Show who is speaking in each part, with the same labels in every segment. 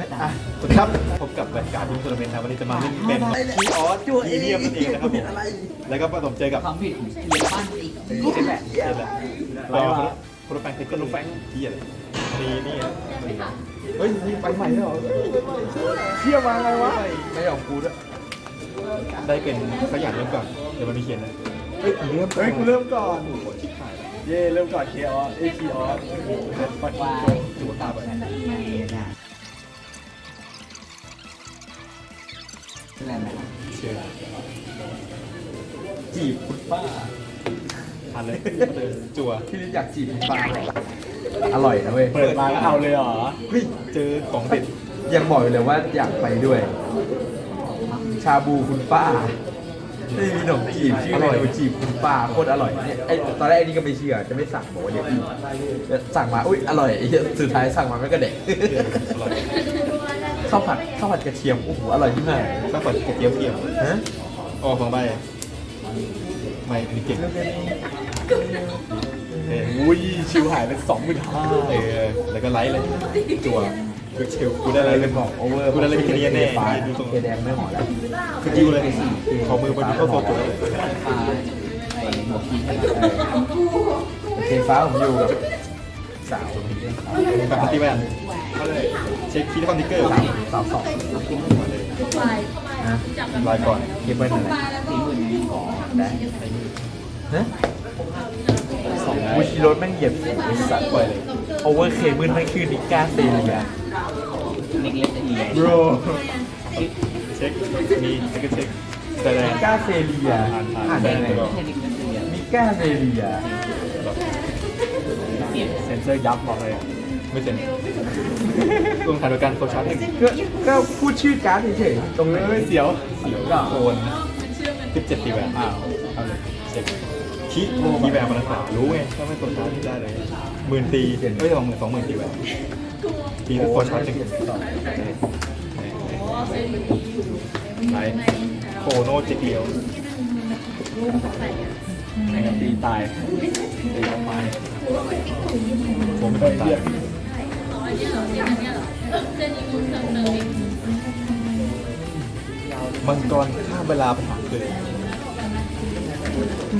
Speaker 1: อะสวัสดีครับพบกับรายการยุ่งทัวร์นาเมนต์นะวันนี้จะมาเล่นเป็นคีออสมีเดียมนั่นเองนะครับผมแล้วก็ผสมเจอกับ
Speaker 2: ความผิดของเยอรมันอีกนี่แหละ
Speaker 1: เจอแหละรอคนละแฟนเทคกันลูกแฟงที่อะไรนี่นี่เฮ้ยนี่ไปใหม่แล้วเหรอเที่ยวมาไงวะไม่ยอมกูด้วยได้เป็นสักอย่างเริ่มก่อนเดี๋ยวมันมีเขียนนะเฮ้ยกูเริ่ม
Speaker 3: เฮ้ยกูเริ่มก่อน
Speaker 1: โอ้โหชิบหาย
Speaker 3: เย่เริ่มก่อนเคออสเอคีออสฟัด
Speaker 2: วาย
Speaker 1: จูตาไป
Speaker 2: นั่
Speaker 1: เชื่อ
Speaker 3: จีบคุณป้า
Speaker 1: ทานเลยจั่ว
Speaker 3: พี่นิดอยากจีบคุณป้าเหรออร่อยนะเว้ยเปิดมาแล้วเอาเลยเหรอ
Speaker 1: เฮ้ยเจอของเด็ด
Speaker 3: ยังบอกอยู่เลยว่าอยากไปด้วย ชาบูคุณป้าที่มีขนมจีบชื่อเมนูจีบคุณป้าโคตรอร่อยเนี่ยไอตอนแรกไอ้นี่ก็ไม่เชื่อจะไม่สั่งบอกว่าเดี๋ยวอีกแล้วสั่งมาอุ้ยอร่อยไอ้เหี้ยสุดท้ายสั่งมาไม่ก็เด็ก
Speaker 1: อร่อย
Speaker 3: ข้าวผัดข้าวผัดกระเทียมโอ้โหอร่อยที่ไหน
Speaker 1: ข้าวผัดกระเทียมเทียม
Speaker 3: ฮะ
Speaker 1: ออกสองใบไม่อันนี้เก่งเออ
Speaker 3: อุ้ยชิวหายไปสองหมื่นห้า
Speaker 1: เออแล้วก็ไลท์เลยจั่วคือเชลกูได้อะไรเป็น
Speaker 3: บอกโอเวอร์
Speaker 1: กูได้อะไรเป็นเนียแน่
Speaker 3: ฟ้า
Speaker 1: ดูตรง
Speaker 3: เคแดงไม่หอแล้ว
Speaker 1: คือจิ้วเลยขอมือมาดูเข้าโซตัวเลย
Speaker 2: ฟ้าไอ้หมวกพีให้
Speaker 3: โอเคฟ้าผมอยู่กับสาว
Speaker 1: แบบที่แว่น เช็คคีย์คอนติกเกอร์
Speaker 3: สาวสอง
Speaker 1: นะลายก่อน
Speaker 3: เคเบิลอะไร
Speaker 2: สี่หมื่นนี้ขอ
Speaker 3: ได้ฮะสองวูชิโรสแม่งเหยียบไอ้สัตว์
Speaker 1: ปล่อยเลย
Speaker 3: โอเวอร์เคเบิลแม่งคือนิก้าเซเลีย
Speaker 2: เล็กเล็กจะดี
Speaker 3: บร
Speaker 1: เช็คมีเช็คเช็คแสดง
Speaker 3: นิก้าเซเลียอ่านได้ไง
Speaker 2: เทคนิคก็คือ
Speaker 3: นิก้าเซเลีย
Speaker 2: เปลี่ยน
Speaker 3: เซนเซอร์ยับบอกเลย
Speaker 1: ไม่เซ็นรวมถ่ายโดยการโคชาร์ทหนึ่ง
Speaker 3: ก็ก็พูดชื่อการ์ดเฉยๆตรงนี้น
Speaker 1: เสียวเสียวโคนสิบเจ็ดตีแหวนอ้าวเอาเลยเช็คคีคีแหวนมันถามรู้ไงถ้าไม่โคชาร์ทที่ได้เลยหมื่นตีไม่ใช่สองหมื่นสองหมื่นตีแหวนตีแล้วโคชาร์ทหนึ่งไลท์โคโนจิกเลียว
Speaker 3: แข่งกั นตีตายตีออกมา
Speaker 1: ผมไม่ต้องตายมังกรข้ามเวลาไปหาเลย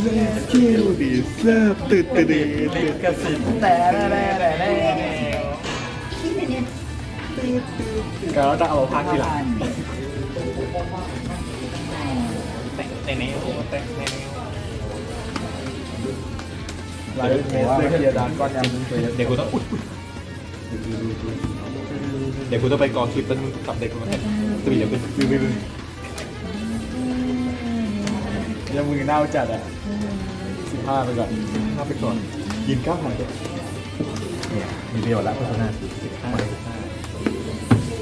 Speaker 1: Let's kill this love ตื่นตื่นตื่น
Speaker 3: ลิขสิทธิ์แต่แต่แต่แต่แต่
Speaker 1: ก็จะเอาภาคทีหลังแต่งแต่งแนวแต่นว
Speaker 3: ไลฟ์เมสเลยเฮียดานก้อนยำ
Speaker 1: เดี๋ยวกูต้องอุด เดี๋ยวกูต้องไปกอคลิปแล้วกับเด็กมาตีเดี๋ยวกูวิววิววิว
Speaker 3: ยังมือเน่าจัดอะสิบห้าไปก่อน
Speaker 1: ข้าไปก่อนยินเก้าพันเด็ก
Speaker 3: เนี่ยมีประโยชน์ละโฆษณา
Speaker 1: สิบห้า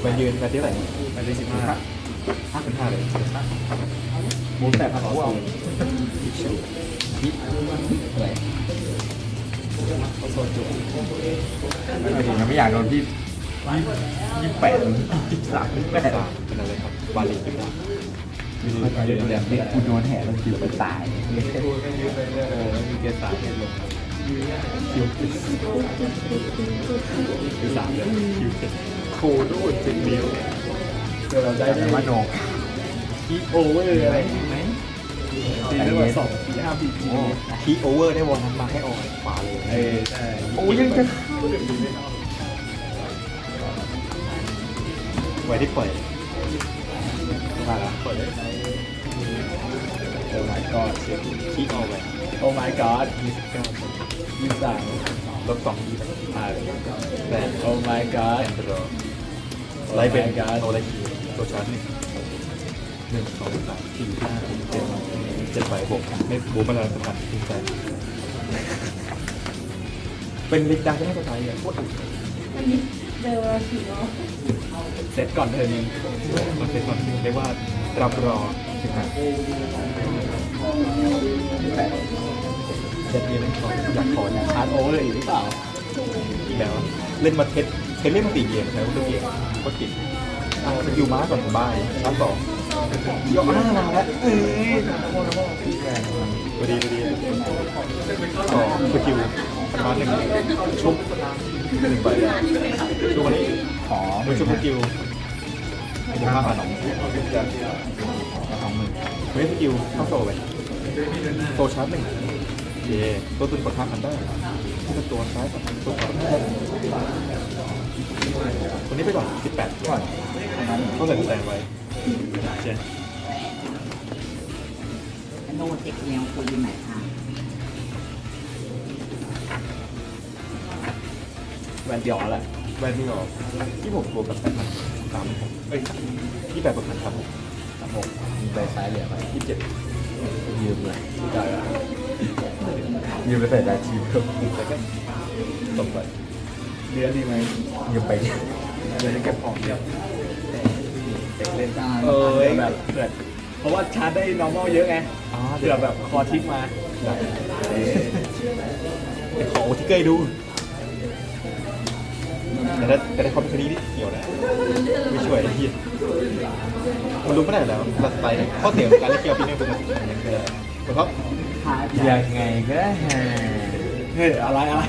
Speaker 1: มันยืนมาที่ไหนมาที่สิบห้าห้าเป็นห้าเลย
Speaker 3: มูแตกผักกู ไม่ถึงไม่อยากโดนพี่ยี่แปดยี่สามยี่แปด
Speaker 1: เป็นอะไรครับวาลีกินว่า
Speaker 3: เดี๋ยวเดี๋ยวนี่กูโดนแห่แล้วคิวไปตาย
Speaker 1: เออมีเกสามเลงคิวคิวสามเลยคิวเจ็ดโคโดเจ็ดเดียว
Speaker 3: เจอเราได้แต่ว่าโน
Speaker 1: คีโอเวอร์อะไรไหม
Speaker 3: ตีได้ว่าสองสี่ห้าปี
Speaker 1: โอ้คีโอเวอร์ได้วอลนั้นมาให้ออกขวาเลย
Speaker 3: เออใช่โอ้ยังจะ
Speaker 1: ไว้ที่เปล่อยมาละปล่อยเลย
Speaker 3: โอ้ my god
Speaker 1: คีเอาไป
Speaker 3: โอ้ my god
Speaker 1: ยี่สิบเก้าคน
Speaker 3: ยี่สาม
Speaker 1: ลบสองยี่สิบห้าเลยแต่
Speaker 3: โอ้ my god
Speaker 1: แอนดรอไลท์เป็นการโนไลท์ตัวชาร์จหนึ่งหนึ่งสองสามสี่ห้าหกเจ็ดเจ็ดใบหกไม่บูมมาแล้วสำคัญจริงใจ เป็นลิกดังที่น่าสนใจอะโคตร
Speaker 3: เสร็จก่อนเธอนึง
Speaker 1: มันเป็นความเรียกว่ารับรอถึงหาเจ็ดนี้เป็นของอยากขออยาก
Speaker 3: ฮาร์ดโอเวอร์อีกหรือเปล่า
Speaker 1: อีกแล้วเล่นมาเทสเทสเล่นมาสี่เกมใช่ไหมทุกเกมโคตรเก่งอะสกิลม้าก่อนผมบ้ายชั้นสองยกหน้ามาแล้วเอ้ยพอดีพอดีสอง สกิลมาหนึ่งชุบหนึ่งใบชุบวันนี้
Speaker 3: ขอห
Speaker 1: มื
Speaker 3: มื่
Speaker 1: อชุบสกิลบวกห้าพัน
Speaker 3: สองสองหมื่น
Speaker 1: เฮ้ยสกิลเข้าโซไปโซชาร์จหนึ่งโอเคตัวตุนกดห้าพันได้นี่เป็นตัวซ้ายกับตัวขวาคนนี้ไปก่อนสิบแปด
Speaker 3: ก่อน
Speaker 1: ก็ใส่แตงไว้เช่น
Speaker 2: โน้ตเอ็กเอลคืออยู่ไหนค
Speaker 1: แวนเดียวแหละแวนที่ออกที่ผมบวกกับแปดพันสามหกเอ้ยที่แปดพันครับผม
Speaker 3: สามหกมีใบซ้ายเหลือไป
Speaker 1: ยี่สิบเจ็ด
Speaker 3: ยืมเลย
Speaker 1: ได้แล้ว
Speaker 3: ยืมไปใส่ดาชีพครับ
Speaker 1: แต่ก็ตบไปเรียนดีไหม
Speaker 3: ยืมไปเนี่ย
Speaker 1: เรียนเก็บของเดียวเด็กเล่น
Speaker 2: จ้า
Speaker 1: เออแบบเกิดเพราะว่าชาร์จได้ normal เยอะไงเผื่อแบบคอทิกมาได้เดี๋ยวขอโอทิกเกอร์ดู แต่ถ้าแต่ถ้าเขาเป็นคดีนี่เกี่ยวนะไม่ช่วยไอ้เหี้ยมันรู้ไม่ได้แล้วตัดไปข้อเสียของการเล่นเกียวปีนี้เป็นอย่างนี้เลยเหมือนเขา
Speaker 3: ยังไงก็หา
Speaker 1: เฮ้ยอะไรอะไร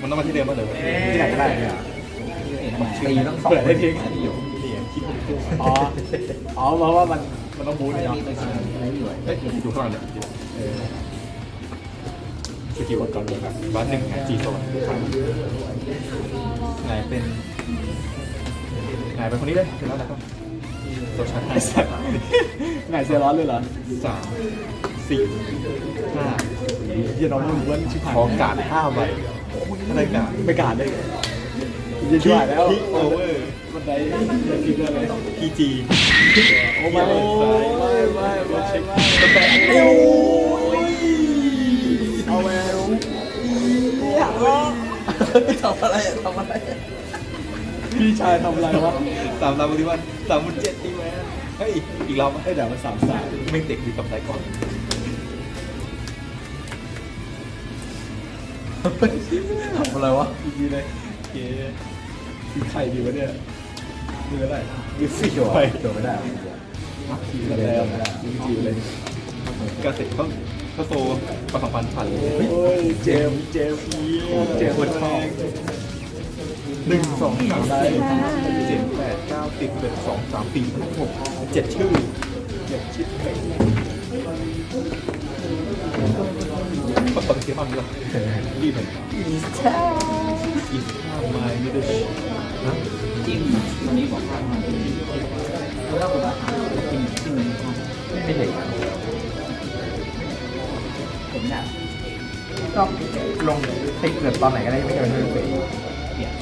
Speaker 1: มันต้องมาที่เดิมมาเลยที่ไหนก็ได้เนี่ย
Speaker 3: ตีต้องสอง
Speaker 1: เปิดได้ทิ้ง
Speaker 3: นาทีอยู่
Speaker 1: นี่คิดอ๋ออ๋อเพราะว่ามันมันต้องบูท
Speaker 2: ไม่
Speaker 1: เนาะ
Speaker 2: มีตัวชิมอะไรอยู่
Speaker 1: เอ้ยอยู่ข้างหลังเนี่ย สกิลก่อนเลยครับบ้านหนึ่งจีโซนไหนเป็นไหนเป็นคนนี้เลยเป็นแล้วนะครับโซชันไอสัตว์
Speaker 4: ไงเซร้อนเลยเหรอ
Speaker 1: สามสี่ห้า
Speaker 4: เยี่ยน้องมึงเว้นชิบหาย
Speaker 1: ขอการห้าใบอะไรการ
Speaker 4: ไม่กล้าได้ยินช่วยแล้ว
Speaker 1: พีโอเวอร์
Speaker 4: บันไดเดินคิดเลย
Speaker 1: พีจี
Speaker 4: โอ้ไม่ไม่ไม่ไม่ไม่
Speaker 1: สแทำ
Speaker 3: อะไรทำอะไร
Speaker 4: พี่ชายทำอะไรวะ
Speaker 1: สามสามบริวันสามหมื่นเจ็ดตีแมเฮ้ยอีกรอบ
Speaker 4: ให้เดี๋ยวมันสามสาย
Speaker 1: ไม่เด็กดีกับไซก่อน
Speaker 3: ทำอะไรวะ
Speaker 4: ดีเลย
Speaker 1: โอเค
Speaker 4: คือใครดีวะเนี่ยคืออะไร
Speaker 1: ยูสี่
Speaker 3: จั่ว
Speaker 1: ไป
Speaker 3: จั่วไม่ได้
Speaker 4: ทีมแล้วทีมทีมเลย
Speaker 1: กระเสร็จเขา เขาโตประสองพันผ่านเลย
Speaker 4: โอ้ยเจมเจมเจมคนชอบ
Speaker 1: หนึ่งสองสามสี่เจ็ดแปดเก้าสิบเอ็ดสองสามสี่ห้าหกเจ็ดชื่อเจ็ดชิดก็ตอนเสียความเยอะรีบเลยอี
Speaker 2: ผมอยาก
Speaker 3: ก็ลงติ๊กเกิดตอนไหนก็ได้ไม่เกินเรื่องเป
Speaker 2: เปลี่ยน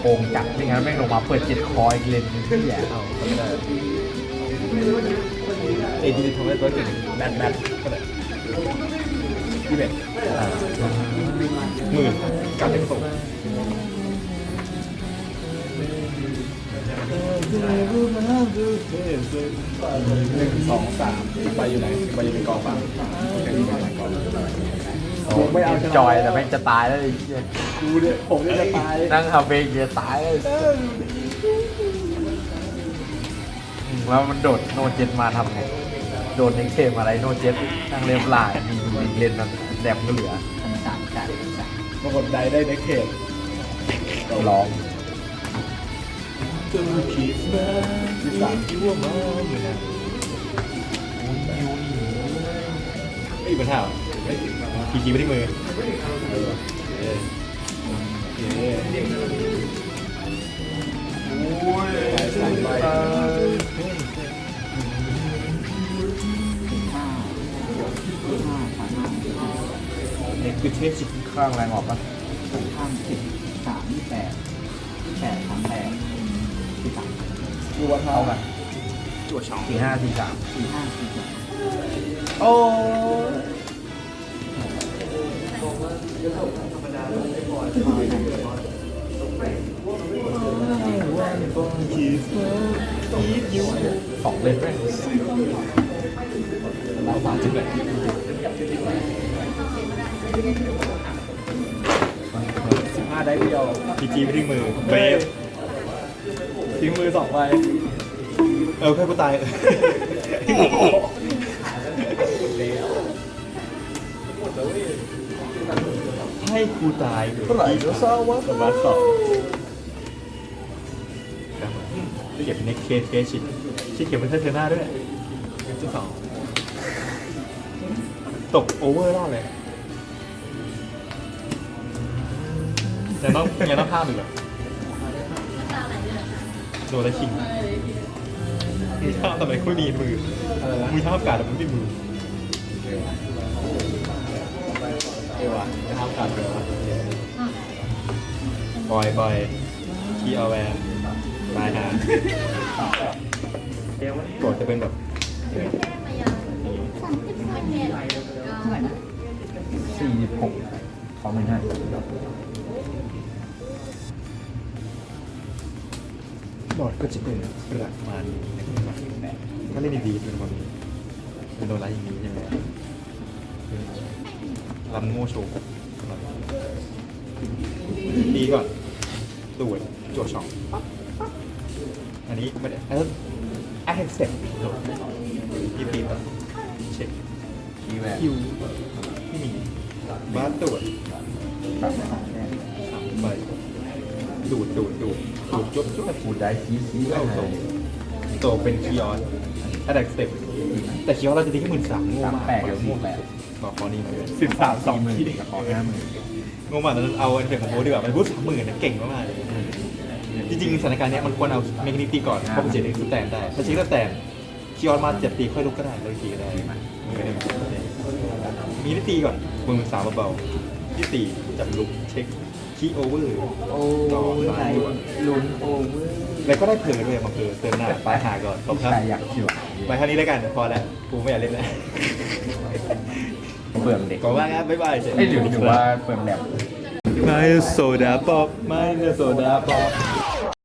Speaker 3: โกงจัดไม่งั้นแม่งลงมาเปิดเจ็ดคอยเลนที่แย่
Speaker 1: เอาไม่ได้เอดีทำให้ตัวเก่งแบทแบทก็ได้ยี่สิบเอ็ดหมื่นการเล่นส่ง
Speaker 4: หนึ่งสองสามอีกใบอยู่ไหนอีกใบอยู่ในกองฟังอย่างนี้ไม่กองผมไม่เอาชนะ
Speaker 3: จอยแต่แม่งจะตายแล้วไอ้เหี้ย
Speaker 4: กูเนี่ยผมเนี่ยจะตาย
Speaker 3: นั่งทำเองจะตายเลยอืมแล้วมันโดดโนเจ็ตมาทำไง โดดเน็กเทมอะไรโนเจ็ตนั่งเรียบลายมีมีเลนมันแดมก็เหลือ
Speaker 2: ทำสามจ่ายสาม
Speaker 4: ปรากฏใดได้เน็กเทป
Speaker 3: ร้อง
Speaker 1: จะคิดมาที่สามที่ว่ามาเหมือนกันไม่มีปัญหาพีจีไม่ได้มือเออเออเออ
Speaker 4: ไปสามใบ
Speaker 2: สิบห้าห้าสามห้า
Speaker 1: เนี่ยคือเทพจิต
Speaker 3: ข้างแรงออกปะ
Speaker 2: ข้างสิบสามยี่แปดแปดสามแปด
Speaker 4: ดูว่าเท้า
Speaker 3: เท่ากัน
Speaker 1: จั่วช่อง
Speaker 3: สี่ห้าสี่สาม
Speaker 2: สี่ห้าสี่สาม
Speaker 3: โอ้
Speaker 1: คิดมาคิดอยู่
Speaker 3: สองเล่นแม่ง
Speaker 1: เอามาจุดไหน
Speaker 4: สิบห้าได้เดียว
Speaker 1: พีจีไม่ได้มือเบฟ
Speaker 4: ทิ้งมือสองใบ
Speaker 1: เออเพื่อนกูตายให้กูตาย
Speaker 4: เท่าไหร่ก็เศร้าวะ
Speaker 1: สมาร์ทสองเก็บเน็กเคสเคสชิดชิดเก็บเป็นเทอร์หน้าด้วยจุดสองตกโอเวอร์รอบเลยยังต้องยังต้องข้ามอีกเหรอ โดนแล้วชิงมือชอบทำไมคุยมีมือ
Speaker 4: อะไรนะ
Speaker 1: มือชอบการแต่มันไม่มือ
Speaker 4: เอวะจะทำการเลยวะ
Speaker 1: บอยบอยคีเอาแวนตายหาโกรธจะเป็นแบบ
Speaker 2: เท่าไหร่นะสี่สิบหกสองหมื่นห้า
Speaker 1: บอร์ดก็จะเป็นประมาณนี้นะถ้าเล่นดีๆเป็นแบบนี้เป็นโดนไล่อย่างนี้ใช่ไหมลำโง่โชว์ดีก่อนตูดจั่วช่อง อันนี้ไม่ได้แล้วไอ้เสร็จยีตีแบบเช็ค
Speaker 3: คิว
Speaker 1: คิวที่มีบ้านตรวจ
Speaker 2: ตัดสองแต้ม
Speaker 1: ใบ ดูดดูดดูดดูดจุ๊บจุ๊บ
Speaker 3: พูดได้คีคีแว
Speaker 1: เข้านโตโตเป็นคีออนถ้าดักสเต็ปแต่คีออนเราจะดีแค่หมื่นสามโง่
Speaker 2: สาม
Speaker 1: มาก
Speaker 2: แปดกับสี่แปด
Speaker 1: ต่อคอนี้มาสิบสามสอง
Speaker 2: หมื่น
Speaker 1: ที
Speaker 2: กับขอห้าหมื่น
Speaker 1: โง่มากแล้วเอาอันเถิดของโมดีกว่ามันพูดสามหมื่นนะเก่งมากๆเลย จริงๆสถานการณ์เนี้ยมันควรเอาเมคานิกตีก่อนเพราะมันเจ็ดเอ็กซ์แตนได้ถ้าเช็คแล้วแตนคีออนมาเจ็ดตีค่อยลุกก็ได้เลยทีก็ได้มือได้มีที่ตีก่อนมือสามเบาๆที่ตีจับลุกเช็ค คีโอเวอร์
Speaker 2: โอ้ยใจลุ้นโอเวอร์
Speaker 1: แล้วก็ได้เพลินด้วยมาเพลินเติมหน้าปลายหาก่อนขอบครับ
Speaker 2: ใครอยากเขียว
Speaker 1: ไปเท่านี้แล้วกันพอแล้วกูไม่อยากเล่นแล้ว
Speaker 2: เบื่อเด็ก
Speaker 1: ก็ว่าครับบ๊ายบาย
Speaker 2: เอ้ยหรือหรือว่าเบื่อแบบ
Speaker 1: ไม่โซดาป๊อปไม่โซดาป๊อป